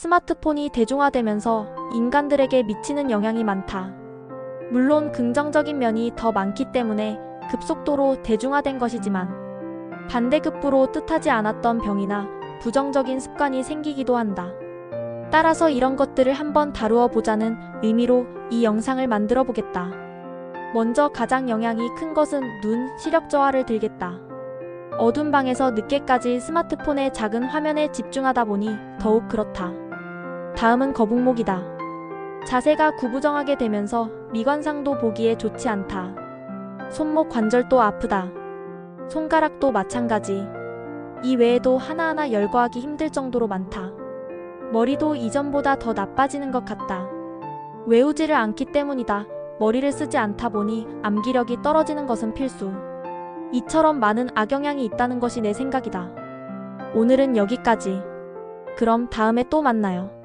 스마트폰이 대중화되면서 인간들에게 미치는 영향이 많다. 물론 긍정적인 면이 더 많기 때문에 급속도로 대중화된 것이지만 반대급부로 뜻하지 않았던 병이나 부정적인 습관이 생기기도 한다. 따라서 이런 것들을 한번 다루어 보자는 의미로 이 영상을 만들어 보겠다. 먼저 가장 영향이 큰 것은 눈, 시력 저하를 들겠다. 어두운 방에서 늦게까지 스마트폰의 작은 화면에 집중하다 보니 더욱 그렇다. 다음은 거북목이다. 자세가 구부정하게 되면서 미관상도 보기에 좋지 않다. 손목 관절도 아프다. 손가락도 마찬가지. 이 외에도 하나하나 열거하기 힘들 정도로 많다. 머리도 이전보다 더 나빠지는 것 같다. 외우지를 않기 때문이다. 머리를 쓰지 않다 보니 암기력이 떨어지는 것은 필수. 이처럼 많은 악영향이 있다는 것이 내 생각이다. 오늘은 여기까지. 그럼 다음에 또 만나요.